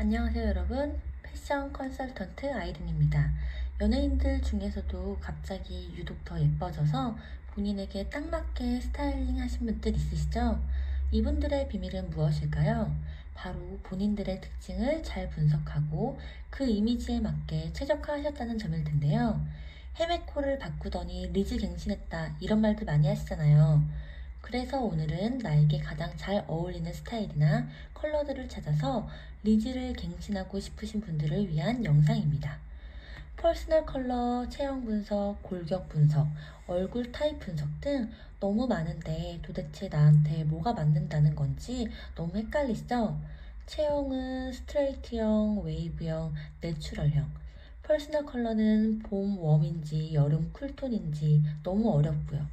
안녕하세요 여러분 패션 컨설턴트 아이린입니다 연예인들 중에서도 갑자기 유독 더 예뻐져서 본인에게 딱 맞게 스타일링 하신 분들 있으시죠? 이분들의 비밀은 무엇일까요? 바로 본인들의 특징을 잘 분석하고 그 이미지에 맞게 최적화하셨다는 점일 텐데요 헤메코를 바꾸더니 리즈 갱신했다 이런 말들 많이 하시잖아요 그래서 오늘은 나에게 가장 잘 어울리는 스타일이나 컬러들을 찾아서 리즈를 갱신하고 싶으신 분들을 위한 영상입니다. 퍼스널 컬러, 체형 분석, 골격 분석, 얼굴 타입 분석 등 너무 많은데 도대체 나한테 뭐가 맞는다는 건지 너무 헷갈리시죠? 체형은 스트레이트형, 웨이브형, 내추럴형. 퍼스널 컬러는 봄 웜인지 여름 쿨톤인지 너무 어렵고요.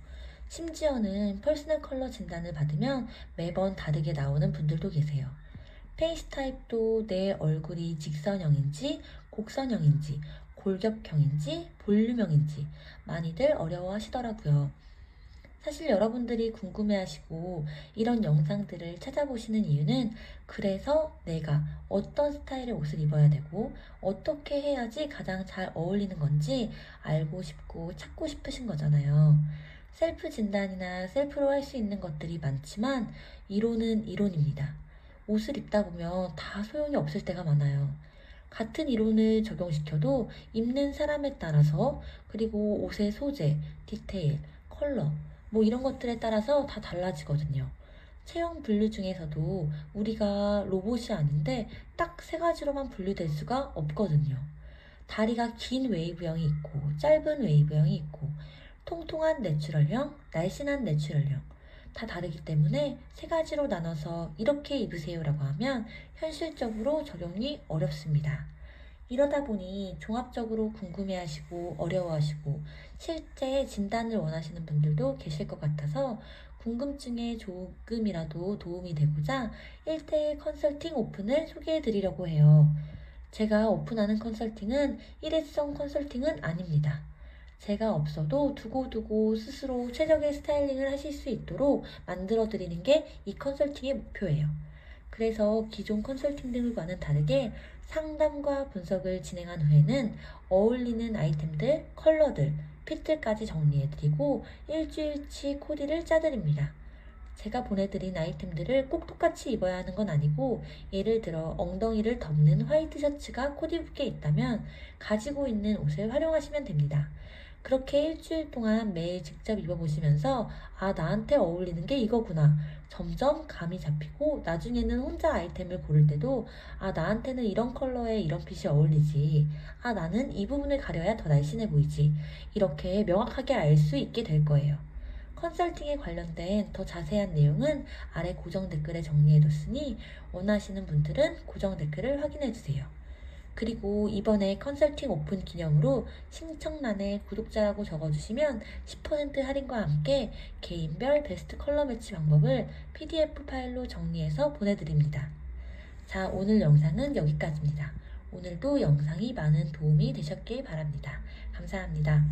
심지어는 퍼스널 컬러 진단을 받으면 매번 다르게 나오는 분들도 계세요. 페이스 타입도 내 얼굴이 직선형인지 곡선형인지 골격형인지 볼륨형인지 많이들 어려워 하시더라고요. 사실 여러분들이 궁금해하시고 이런 영상들을 찾아보시는 이유는 그래서 내가 어떤 스타일의 옷을 입어야 되고 어떻게 해야지 가장 잘 어울리는 건지 알고 싶고 찾고 싶으신 거잖아요. 셀프 진단이나 셀프로 할 수 있는 것들이 많지만 이론은 이론입니다. 옷을 입다 보면 다 소용이 없을 때가 많아요. 같은 이론을 적용시켜도 입는 사람에 따라서 그리고 옷의 소재, 디테일, 컬러 뭐 이런 것들에 따라서 다 달라지거든요. 체형 분류 중에서도 우리가 로봇이 아닌데 딱 세 가지로만 분류될 수가 없거든요. 다리가 긴 웨이브형이 있고 짧은 웨이브형이 있고 통통한 내추럴형, 날씬한 내추럴형 다 다르기 때문에 세 가지로 나눠서 이렇게 입으세요라고 하면 현실적으로 적용이 어렵습니다. 이러다 보니 종합적으로 궁금해하시고 어려워하시고 실제 진단을 원하시는 분들도 계실 것 같아서 궁금증에 조금이라도 도움이 되고자 1대1 컨설팅 오픈을 소개해 드리려고 해요. 제가 오픈하는 컨설팅은 일회성 컨설팅은 아닙니다. 제가 없어도 두고두고 스스로 최적의 스타일링을 하실 수 있도록 만들어 드리는 게 이 컨설팅의 목표예요. 그래서 기존 컨설팅 등과는 다르게 상담과 분석을 진행한 후에는 어울리는 아이템들, 컬러들, 핏들까지 정리해드리고 일주일치 코디를 짜드립니다. 제가 보내드린 아이템들을 꼭 똑같이 입어야 하는 건 아니고 예를 들어 엉덩이를 덮는 화이트 셔츠가 코디북에 있다면 가지고 있는 옷을 활용하시면 됩니다. 그렇게 일주일 동안 매일 직접 입어보시면서 아 나한테 어울리는 게 이거구나 점점 감이 잡히고 나중에는 혼자 아이템을 고를 때도 아 나한테는 이런 컬러에 이런 핏이 어울리지 아 나는 이 부분을 가려야 더 날씬해 보이지 이렇게 명확하게 알 수 있게 될 거예요. 컨설팅에 관련된 더 자세한 내용은 아래 고정 댓글에 정리해뒀으니 원하시는 분들은 고정 댓글을 확인해주세요. 그리고 이번에 컨설팅 오픈 기념으로 신청란에 구독자라고 적어주시면 10% 할인과 함께 개인별 베스트 컬러 매치 방법을 PDF 파일로 정리해서 보내드립니다. 자, 오늘 영상은 여기까지입니다. 오늘도 영상이 많은 도움이 되셨길 바랍니다. 감사합니다.